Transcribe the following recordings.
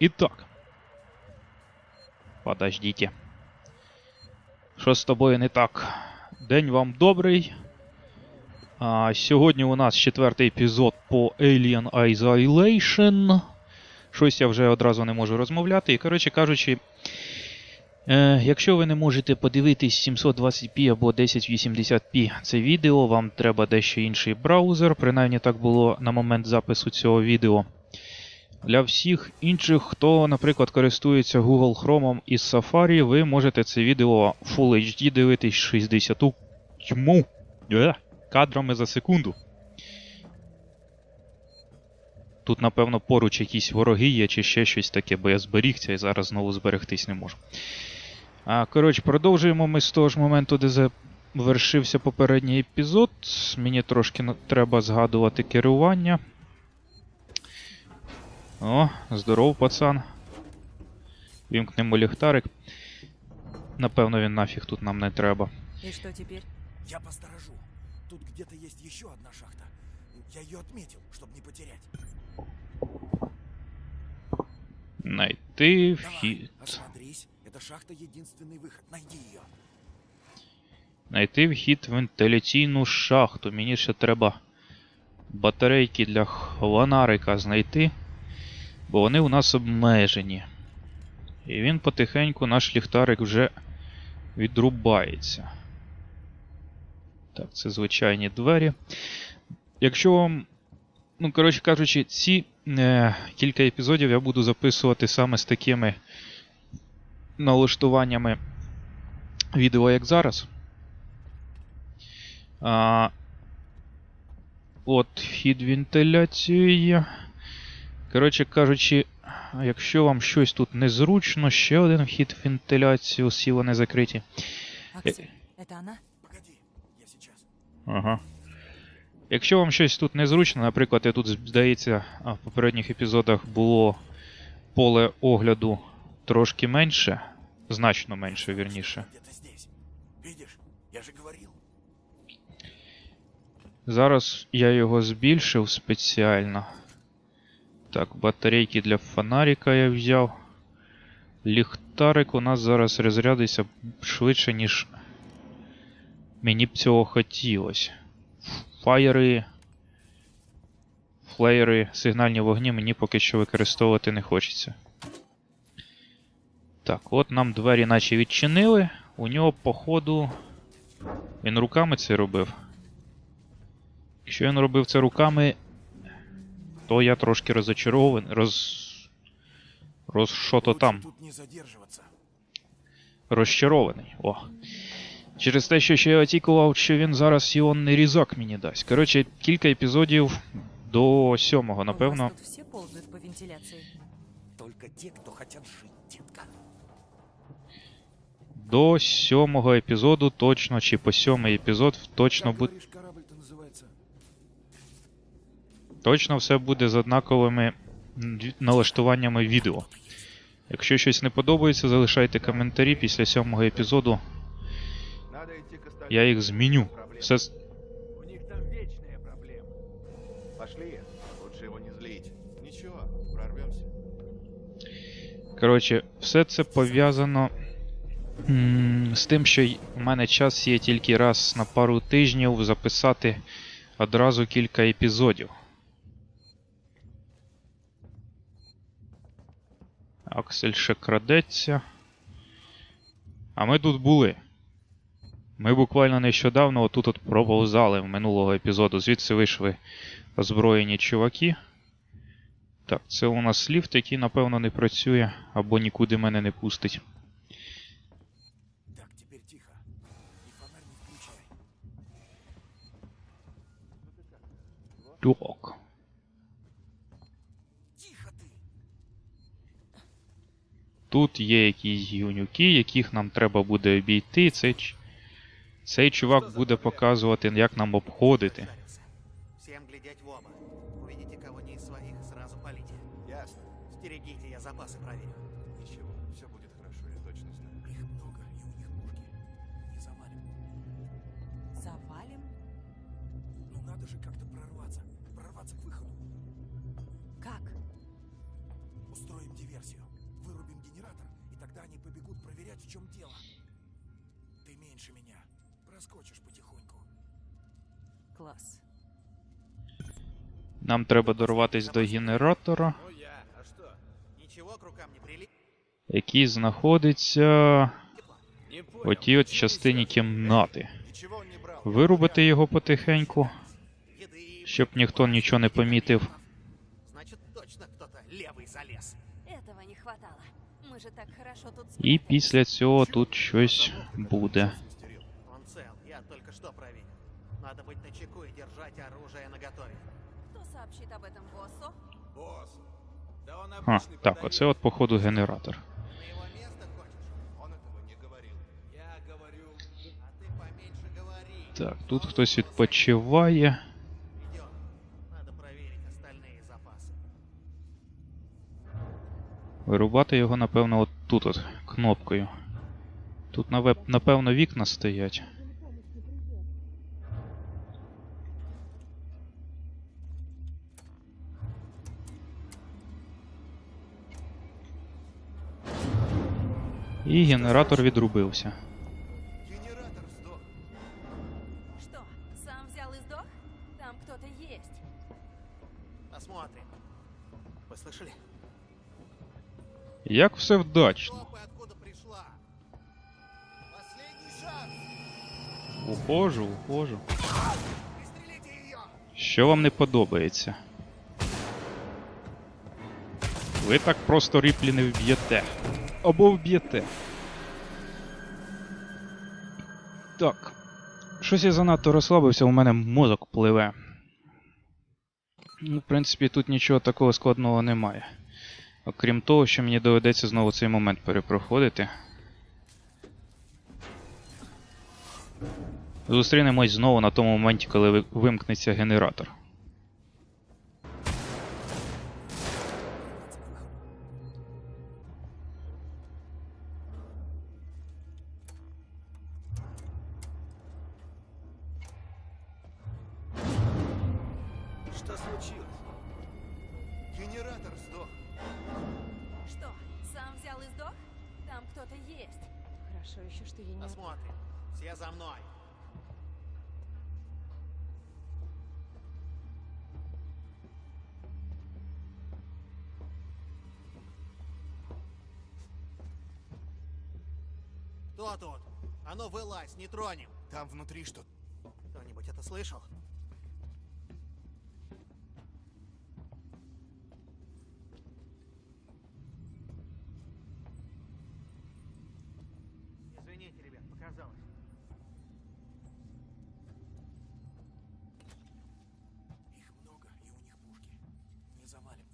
Итак. Подождите. Що з тобою не так? День вам добрий. А, сьогодні у нас четвертий епізод по Alien Isolation. Щось я вже одразу не можу розмовляти. І, коротше кажучи, е, якщо ви не можете подивитись 720p або 1080p це відео, вам треба дещо інший браузер. Принаймні так було на момент запису цього відео. Для всіх інших, хто, наприклад, користується Google Chrome із Safari, ви можете це відео Full HD дивитись 60 тьму е, кадрами за секунду. Тут, напевно, поруч якісь вороги є чи ще щось таке, бо я зберігся і зараз знову зберегтись не можу. А, коротше, продовжуємо ми з того ж моменту, де завершився попередній епізод. Мені трошки треба згадувати керування. О, здоров, пацан. Вімкнемо ліхтарик. Напевно, він нафіг тут нам не треба. И что теперь? Я посторожу. Тут где-то есть еще одна шахта. Я ее отметил, чтобы не потерять. Найти Давай, вхід. осмотрись. Эта шахта единственный выход. Найди ее. Найти вхід в вентиляційну шахту. Мені ще треба батарейки для хванарика знайти. Бо вони у нас обмежені. І він потихеньку, наш ліхтарик вже відрубається. Так, це звичайні двері. Якщо вам, ну, коротше кажучи, ці е, кілька епізодів я буду записувати саме з такими налаштуваннями відео, як зараз. А, от вхід вентиляції. Коротше кажучи, якщо вам щось тут незручно, ще один вхід в вентиляцію, всі вони закриті. Аксель? Погоди, я. Ага. Якщо вам щось тут незручно, наприклад, я тут, здається, в попередніх епізодах було поле огляду трошки менше, значно менше, вірніше. Зараз я його збільшив спеціально. Так, батарейки для фонарика я взяв. Ліхтарик у нас зараз розрядиться швидше, ніж мені б цього хотілося. Фаєри. Флеєри, сигнальні вогні мені поки що використовувати не хочеться. Так, от нам двері наче відчинили. У нього, походу. Він руками це робив. Якщо він робив це руками, то я трошки розочарований. Роз. Роз що то там. Розчарований. О. Через те, що ще я очікував, що він зараз іонний різок мені дасть. Коротше, кілька епізодів до сьомого, напевно. ползают по вентиляции. Только те, кто хотят жить, детка. До сьомого епізоду точно, чи по сьомий епізод точно буде. Точно все буде з однаковими налаштуваннями відео. Якщо щось не подобається, залишайте коментарі після сьомого епізоду. Я їх зміню. Все У них там вечная проблема. Пошли, лучше его не злить. Ничего, прорвемся. Коротше, все це пов'язано з тим, що у мене час є тільки раз на пару тижнів записати одразу кілька епізодів. Аксель ще крадеться. А ми тут були. Ми буквально нещодавно отут от проповзали в минулого епізоду. Звідси вийшли озброєні чуваки. Так, це у нас ліфт, який, напевно, не працює або нікуди мене не пустить. Так, теперь тихо. И фонарь не включай. Так. Тут є якісь гівнюки, яких нам треба буде обійти. Цей, ч- цей чувак буде показувати, як нам обходити. Всем глядеть в оба. Увидите кого не из своих, сразу палите. Ясно. Стерегите, я запасы проверю. Ничего, все будет хорошо, я точно знаю. Их много, и у них пушки. Не завалим. Завалим? Ну надо же как-то побегут проверять, в чем дело. Ты меньше меня. Проскочишь потихоньку. Класс. Нам треба дорватись до генератора, Ну я, а что? Ничего к рукам не прилип. який знаходиться в отій от частині кімнати. Вирубити його потихеньку, щоб ніхто нічого не помітив. І спрятались. після цього тут щось буде. Смастерил. Он цел, я только что проверил. Надо быть начеку и держать оружие наготове. Кто сообщит об этом боссу? Босс. Да он Ха, обычный так, продавец. оце от походу генератор. На его место хочешь? Он этого не говорил. Я говорю... А ты поменьше говори. Так, тут хтось відпочиває. Вирубати його, напевно, от тут от, кнопкою. Тут, напевно, вікна стоять. І генератор відрубився. Як все вдачно. Ухожу, ухожу. Що вам не подобається? Ви так просто ріплі не вб'єте. Або вб'єте. Так. Щось я занадто розслабився, у мене мозок пливе. Ну, в принципі, тут нічого такого складного немає. Окрім того, що мені доведеться знову цей момент перепроходити. Зустрінемось знову на тому моменті, коли ви- вимкнеться генератор. Показалось. Их много, и у них пушки. Не завалим.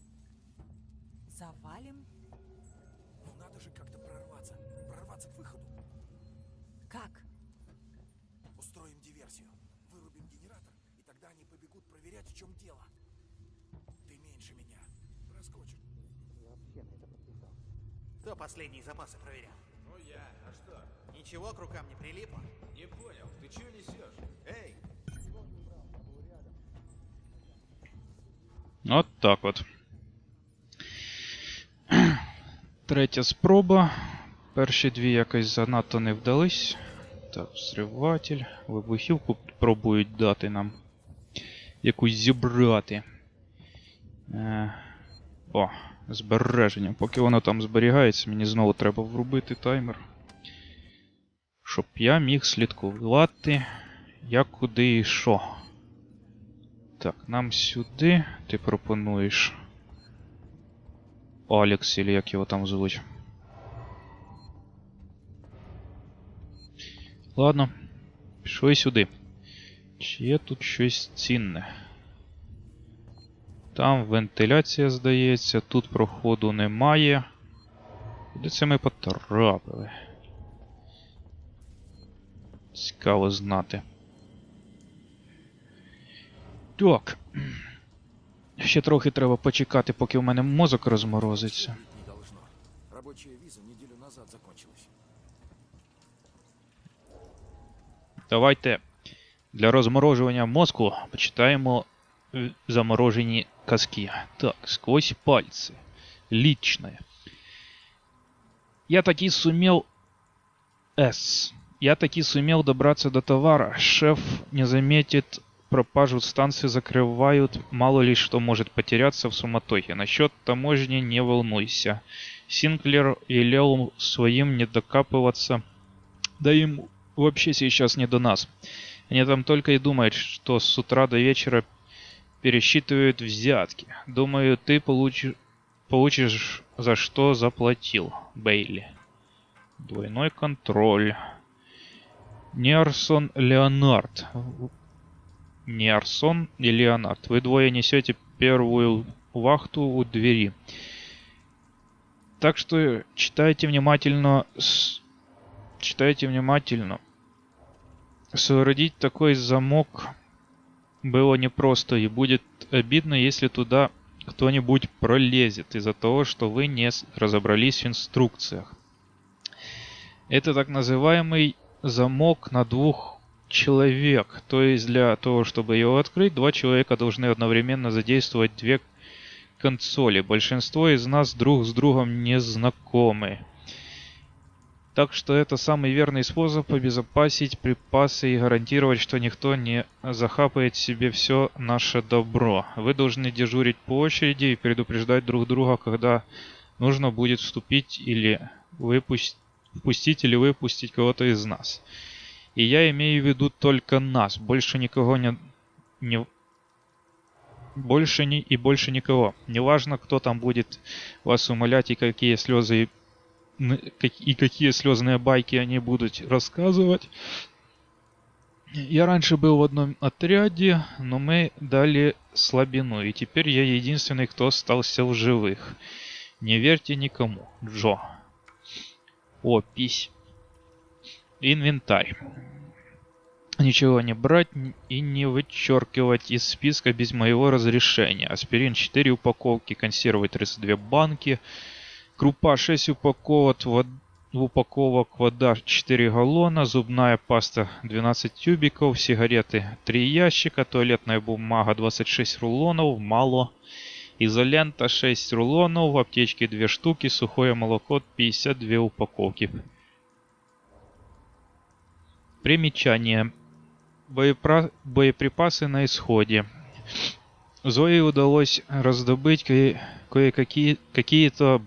Завалим? Ну надо же как-то прорваться. Прорваться к выходу. Как? Устроим диверсию. Вырубим генератор, и тогда они побегут проверять, в чем дело. Ты меньше меня. Проскочишь. Кто последние запасы проверял? Ну я, а что? Ничего к рукам не прилипло? Не понял. Ты чего несешь? Эй! От так от. Третя спроба. Перші дві якось занадто не вдались. Так, взриватель. Вибухівку пробують дати нам. Якусь зібрати. Е, о, збереження. Поки воно там зберігається, мені знову треба врубити таймер. Щоб я міг слідкувати, як куди і що. Так, нам сюди. Ти пропонуєш. Алекс, или як його там звуть. Ладно. Пішли сюди. Чи є тут щось цінне? Там вентиляція, здається, тут проходу немає. Куди це ми потрапили? Цікаво знати. Так. Ще трохи треба почекати, поки в мене мозок розморозиться. Назад закончилась. Давайте для розморожування мозку почитаємо е, заморожені казки. Так, сквозь пальці. Лічне. Я таки сумел... С. Я таки сумел добраться до товара. Шеф не заметит пропажу станции закрывают. Мало ли что может потеряться в суматохе. Насчет таможни не волнуйся. Синклер велел своим не докапываться. Да им вообще сейчас не до нас. Они там только и думают, что с утра до вечера пересчитывают взятки. Думаю, ты получишь, получишь за что заплатил, Бейли. Двойной контроль. Нерсон Леонард. Нерсон и Леонард. Вы двое несете первую вахту у двери. Так что читайте внимательно. Читайте внимательно. Соорудить такой замок было непросто, и будет обидно, если туда кто-нибудь пролезет из-за того, что вы не разобрались в инструкциях. Это так называемый замок на двух человек. То есть для того, чтобы его открыть, два человека должны одновременно задействовать две консоли. Большинство из нас друг с другом не знакомы. Так что это самый верный способ обезопасить припасы и гарантировать, что никто не захапает себе все наше добро. Вы должны дежурить по очереди и предупреждать друг друга, когда нужно будет вступить или выпустить впустить или выпустить кого-то из нас. И я имею в виду только нас, больше никого не... не больше ни и больше никого. Неважно, кто там будет вас умолять и какие слезы и какие слезные байки они будут рассказывать. Я раньше был в одном отряде, но мы дали слабину, и теперь я единственный, кто остался в живых. Не верьте никому. Джо. Опись. Инвентарь. Ничего не брать и не вычеркивать из списка без моего разрешения. Аспирин 4 упаковки, консервы 32 банки, крупа 6 упаковок, вод- упаковок, вода 4 галлона, зубная паста 12 тюбиков, сигареты 3 ящика, туалетная бумага 26 рулонов, мало. Изолента 6 рулонов, аптечки 2 штуки, сухое молоко 52 упаковки. Примечание. Боепра- Боеприпасы на исходе. Зое удалось раздобыть кое- кое-какие какие-то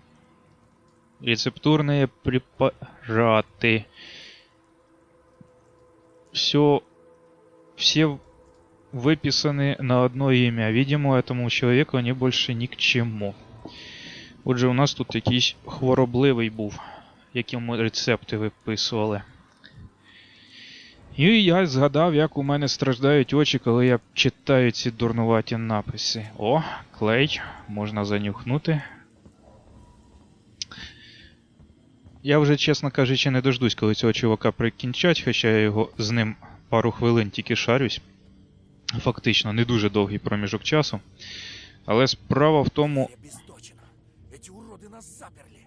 рецептурные препараты. Все, все выписаны на одно имя. Видимо, этому человеку они больше ні к чому. Отже, у нас тут якийсь хворобливий був, якому рецепти виписували. І я згадав, як у мене страждають очі, коли я читаю ці дурнуваті написи. О, клей, можна занюхнути. Я вже, чесно кажучи, не дождусь, коли цього чувака прикінчать, хоча я його з ним пару хвилин тільки шарюсь. Фактично, не дуже довгий проміжок часу. Але справа в тому, Дверь обесточена. Эти уроды нас заперли.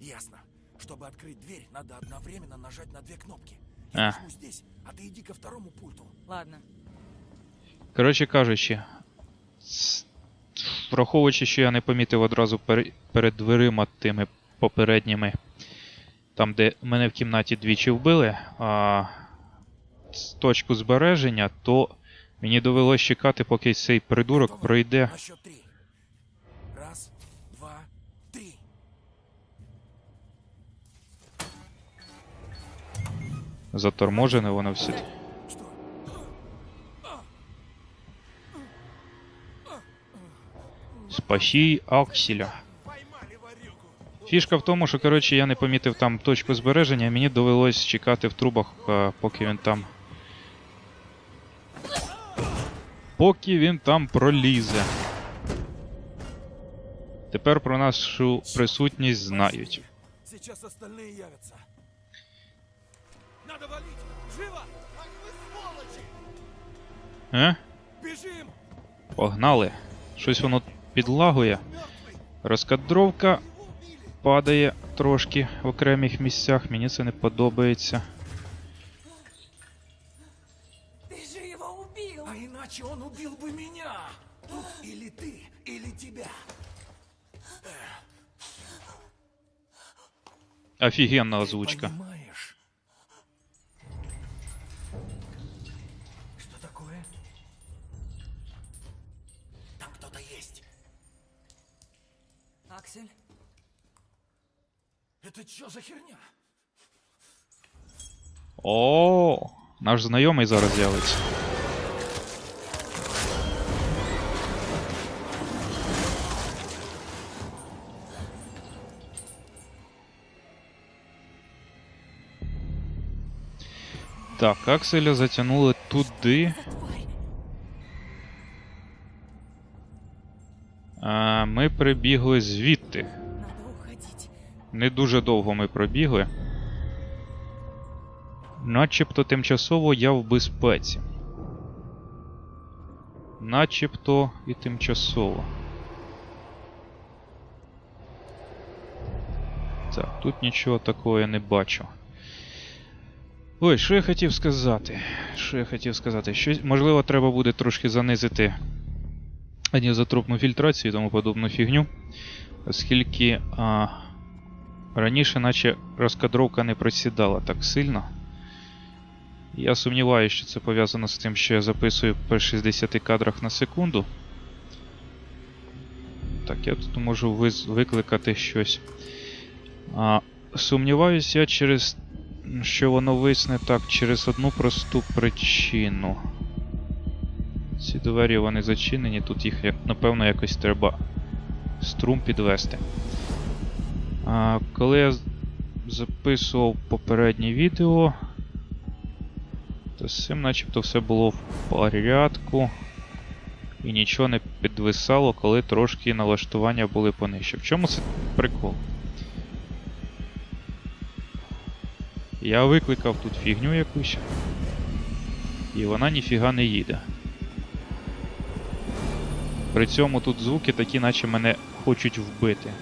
Ясно. Чтобы открыть дверь, надо одновременно нажать на две кнопки. Я А. нажму здесь, а ты иди ко второму пульту. Ладно. Коротше кажучи, с- враховуючи, що я не помітив одразу пер- перед дверима тими попередніми, там, де мене в кімнаті двічі вбили, а з точку збереження, то мені довелось чекати, поки цей придурок пройде. Раз, два, три. Заторможене воно все. Что? Спасі Акселя. Фішка в тому, що коротше я не помітив там точку збереження, мені довелось чекати в трубах, поки він там. Поки він там пролізе. Тепер про нашу присутність знають. Сейчас остальные явятся. Надо валить! Живо! Ах вы сволочи! Е? Бежим! Погнали. Щось воно підлагує. Мертвый! Розкадровка Его убили! падає трошки в окремих місцях. Мені це не подобається. Ты же его убил! А иначе он тебя. Офігенна Ты озвучка. понимаешь? Что такое? Там кто-то есть. Аксель? Это что за херня? О, наш знайомий зараз з'явиться. Так, Акселя затягнули туди. А ми прибігли звідти. Не дуже довго ми пробігли. Начебто тимчасово я в безпеці. Начебто і тимчасово. Так, тут нічого такого я не бачу. Ой, що я хотів сказати? Що я хотів сказати? Щось, можливо, треба буде трошки занизити анізотропну фільтрацію і тому подобну фігню. Оскільки а, раніше, наче розкадровка не просідала так сильно. Я сумніваюся, що це пов'язано з тим, що я записую по 60 кадрах на секунду. Так, я тут можу викликати щось. А, сумніваюся я через. Що воно висне так через одну просту причину. Ці двері вони зачинені, тут їх напевно якось треба струм підвести. А, коли я записував попереднє відео, то з цим начебто все було в порядку. І нічого не підвисало, коли трошки налаштування були понижче. В чому це прикол? Я викликав тут фігню якусь. І вона ніфіга не їде. При цьому тут звуки такі, наче мене хочуть вбити.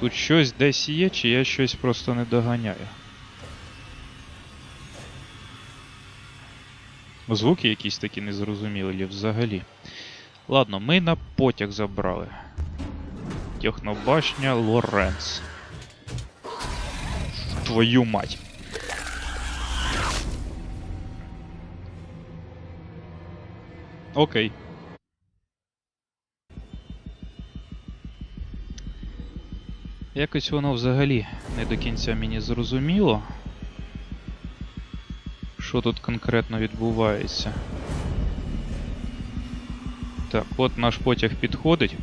Тут щось десь є, чи я щось просто не доганяю. Звуки якісь такі незрозумілі взагалі. Ладно, ми на потяг забрали. Технобашня Лоренц. Твою мать. Окей. Якось воно взагалі не до кінця мені зрозуміло. Що тут конкретно відбувається. Так, от наш потяг підходить.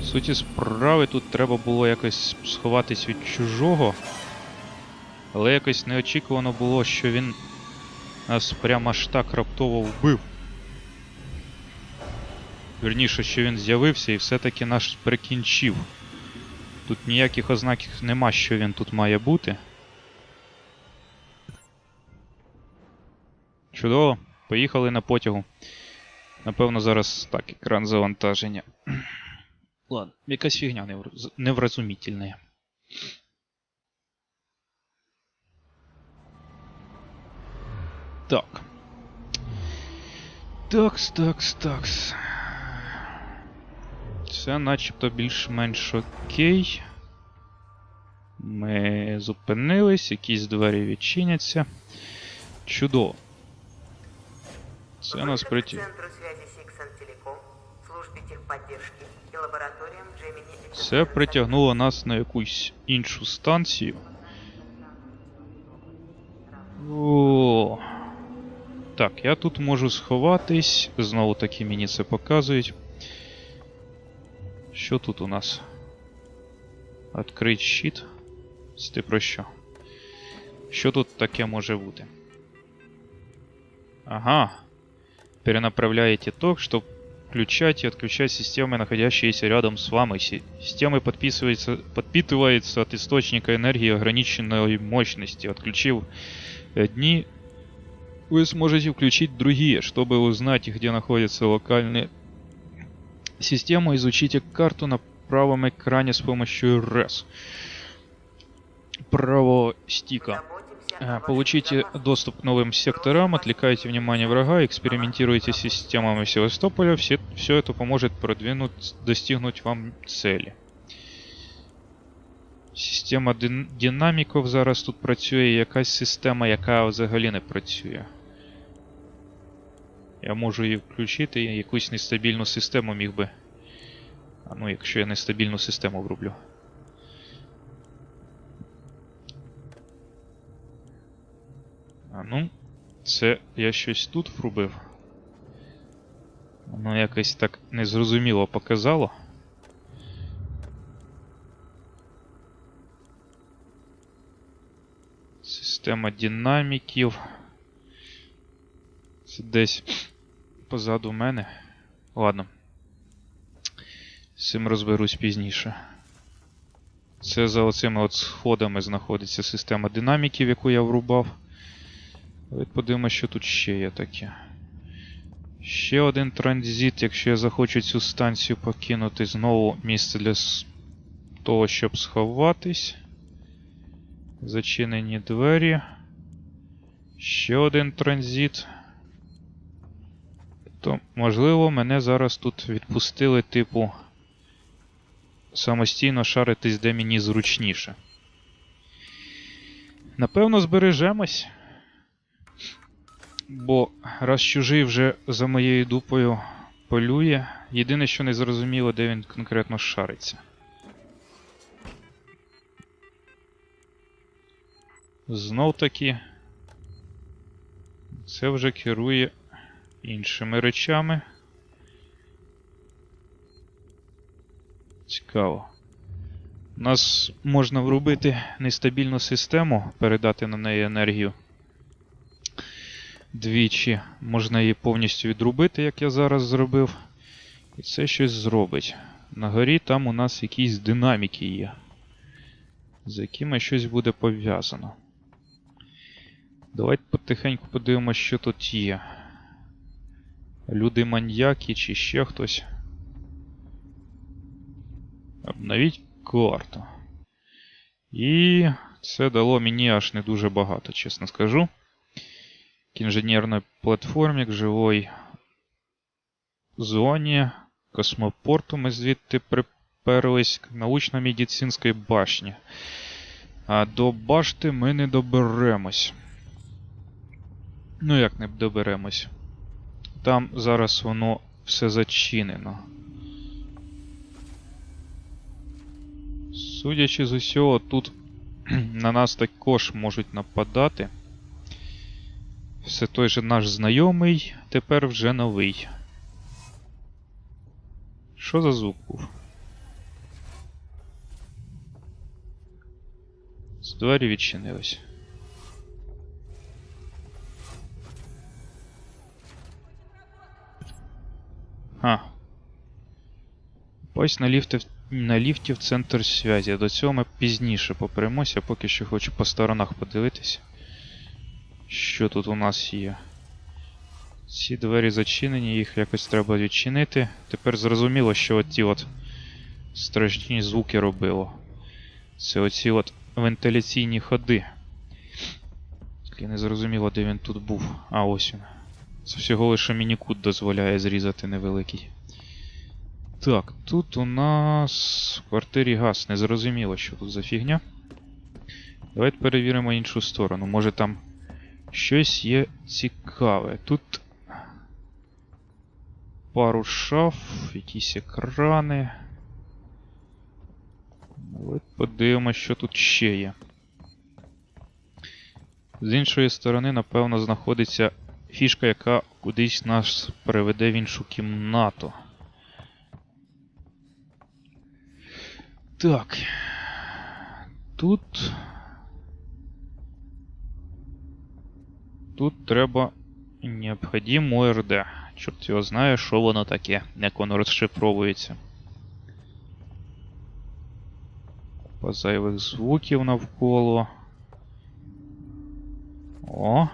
В суті справи тут треба було якось сховатись від чужого. Але якось неочікувано було, що він нас прямо аж так раптово вбив. Вірніше, що він з'явився і все-таки нас прикінчив. Тут ніяких ознак нема, що він тут має бути. Чудово, поїхали на потягу. Напевно, зараз так, екран завантаження. Ладно, якась фігня невразумітельна. Так. Такс, такс, такс. Це начебто більш-менш окей. Ми зупинились, якісь двері відчиняться. Чудово. Це нас притягнуло. Це притягнуло нас на якусь іншу станцію. О. Так, я тут можу сховатись. Знову таки мені це показують. Що тут у нас? Открить щит. Це Ти про що? Що тут таке може бути? Ага. Перенаправляете ток, чтобы включать и отключать системы, находящиеся рядом с вами. Си- Системы подписываются, подпитываются от источника энергии ограниченной мощности. Отключив одни, вы сможете включить другие, чтобы узнать, где находятся локальные системы. Изучите карту на правом экране с помощью RES. Правого стика. Заботимся А, Получите доступ к новым секторам, отвлекайте внимание врага, экспериментируйте с системами Севастополя. Все, все это поможет продвинуть, достигнуть вам цели. Система дин- динаміків зараз тут працює, якась система, яка взагалі не працює. Я можу її включити, і якусь нестабільну систему міг би. А ну, якщо я нестабільну систему врублю. А ну, це я щось тут врубив. Воно якось так незрозуміло показало. Система динаміків. Це десь позаду мене. Ладно. З цим розберусь пізніше. Це за оцими от сходами знаходиться система динаміків, яку я врубав. Давайте подивимося, що тут ще є таке. Ще один транзит, якщо я захочу цю станцію покинути, знову місце для того, щоб сховатись. Зачинені двері. Ще один транзит. То, можливо, мене зараз тут відпустили, типу, самостійно шаритись, де мені зручніше. Напевно, збережемось. Бо раз чужий вже за моєю дупою полює, єдине, що не зрозуміло, де він конкретно шариться. Знов таки. Це вже керує іншими речами. Цікаво. У нас можна врубити нестабільну систему, передати на неї енергію. Двічі. Можна її повністю відрубити, як я зараз зробив. І це щось зробить. На горі там у нас якісь динаміки є, з якими щось буде пов'язано. Давайте потихеньку подивимося, що тут є. Люди маньяки чи ще хтось. Обновіть карту. І це дало мені аж не дуже багато, чесно скажу. К инженерной платформі, к живой зоні, космопорту ми звідти приперлись к научно-медицинській башні. А до башти ми не доберемось. Ну як не доберемось? Там зараз воно все зачинено. Судячи з усього, тут на нас також можуть нападати. Все той же наш знайомий, тепер вже новий. Що за звук був? З двері відчинились. А. Ось на ліфті, на ліфті в центр зв'язі. До цього ми пізніше попремося, поки що хочу по сторонах подивитися. Що тут у нас є? Ці двері зачинені, їх якось треба відчинити. Тепер зрозуміло, що оті от страшні звуки робило. Це оці от вентиляційні ходи. Тільки не зрозуміло, де він тут був. А ось він. Це всього лише мінікут дозволяє зрізати невеликий. Так, тут у нас в квартирі газ. Не зрозуміло, що тут за фігня. Давайте перевіримо іншу сторону. Може там щось є цікаве. Тут пару шаф, якісь екрани. Давайте подивимося, що тут ще є. З іншої сторони, напевно, знаходиться фішка, яка кудись нас переведе в іншу кімнату. Так. Тут. Тут треба необхідно РД. Чорт його знає, що воно таке, як воно розшифровується. По зайвих звуків навколо. О.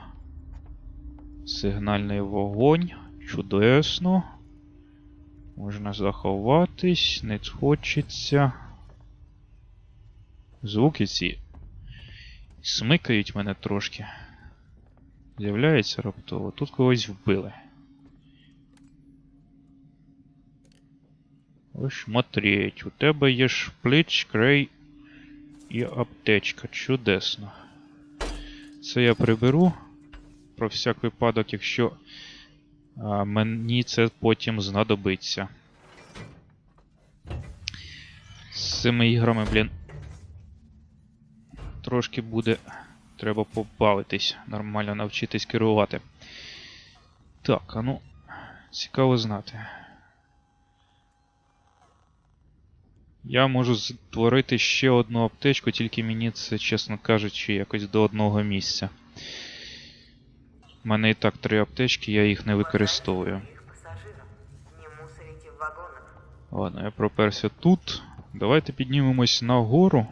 Сигнальний вогонь. Чудесно. Можна заховатись, не хочеться. Звуки ці Смикають мене трошки. З'являється раптово. Тут когось вбили. Ось смотреть. У тебе є шплич, крей і аптечка. Чудесно. Це я приберу. Про всяк випадок, якщо а, мені це потім знадобиться. З цими іграми, блін. Трошки буде. Треба побавитись, нормально навчитись керувати. Так, а ну. Цікаво знати. Я можу створити ще одну аптечку, тільки мені це, чесно кажучи, якось до одного місця. У мене і так три аптечки, я їх не використовую. Ладно, я проперся тут. Давайте піднімемось нагору.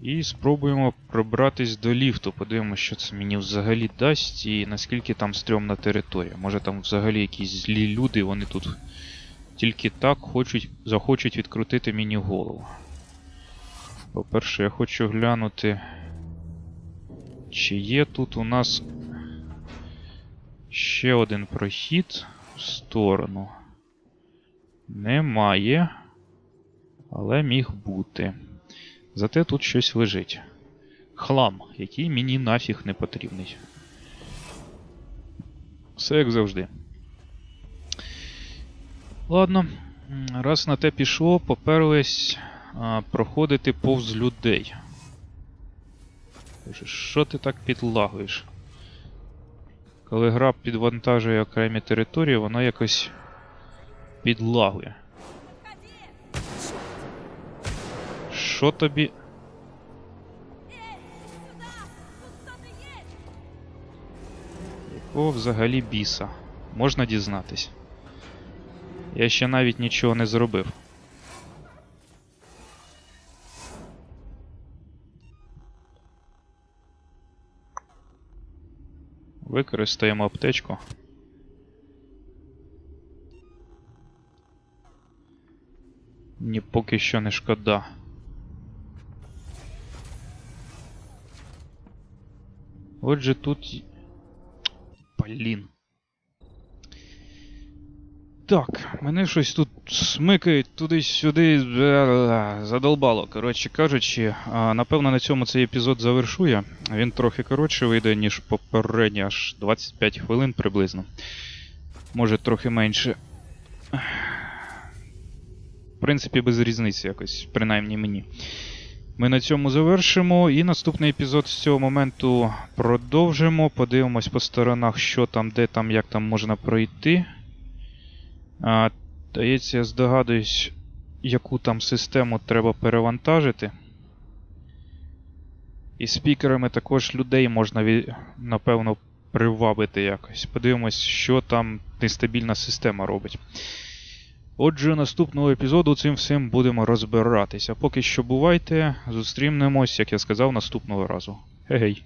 І спробуємо пробратись до ліфту. Подивимося, що це мені взагалі дасть і наскільки там стрьомна територія. Може там взагалі якісь злі люди, вони тут тільки так хочуть, захочуть відкрутити мені голову. По-перше, я хочу глянути, чи є тут у нас ще один прохід в сторону. Немає. Але міг бути. Зате тут щось лежить. Хлам, який мені нафіг не потрібний. Все як завжди. Ладно, раз на те пішло, поперлись а, проходити повз людей. Що ти так підлагуєш? Коли гра підвантажує окремі території, вона якось підлагує. Що тобі? Якого взагалі біса? Можна дізнатись. Я ще навіть нічого не зробив. Використаємо аптечку. Мені поки що не шкода. Отже, тут. Блін. Так, мене щось тут смикають туди-сюди. Задолбало. Коротше кажучи, напевно на цьому цей епізод завершує. Він трохи коротше вийде, ніж попередній, аж 25 хвилин приблизно. Може трохи менше. В принципі, без різниці якось, принаймні мені. Ми на цьому завершимо, і наступний епізод з цього моменту продовжимо. Подивимось по сторонах, що там, де там, як там можна пройти. А, Дається, я здогадуюсь, яку там систему треба перевантажити. І спікерами також людей можна, напевно, привабити якось. Подивимось, що там нестабільна система робить. Отже, наступного епізоду цим всім будемо розбиратися. Поки що бувайте, зустрінемось, як я сказав, наступного разу. Гей-гей.